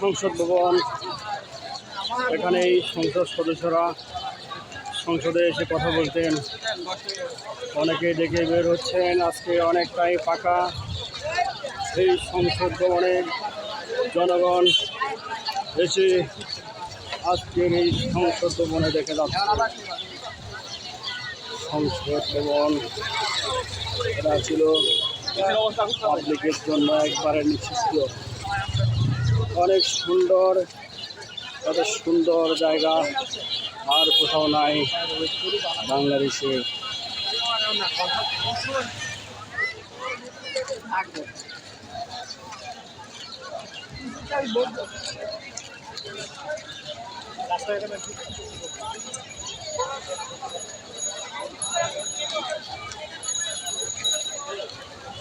সংসদ ভবন। এখানে সংসদ সদস্যরা সংসদে এসে কথা বলতেন। অনেকে দেখে বের হচ্ছেন। আজকে অনেকটাই ফাঁকা সেই সংসদ ভবনে জনগণ এসে আজকের এই সংসদ ভবনে দেখে যাচ্ছে। সংসদ ভবন এটা ছিল পাবলিকের জন্য একবারে নিশ্চিত। অনেক সুন্দর এত সুন্দর জায়গা। আর কোথাও নাই বাংলাদেশে।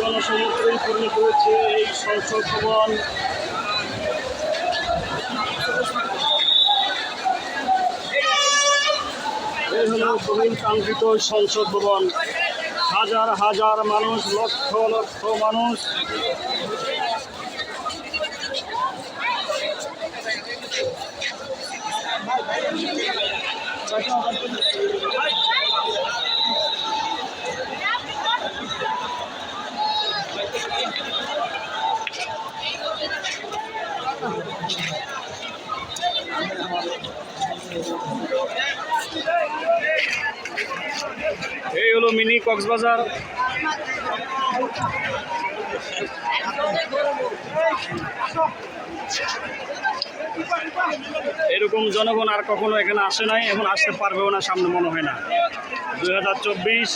জনসমুদ্রেই পরিণত হয়েছে এই সংসদ ভবন কাঙ্ক্ষিত সংসদ ভবন। হাজার হাজার মানুষ, লক্ষ লক্ষ মানুষ। এই হলো মিনি কক্সবাজার। এরকম জনগণ আর কখনো এখানে আসে নাই, এখন আসতে পারবেও না, সামনে মনে হয় না। দুই হাজার চব্বিশ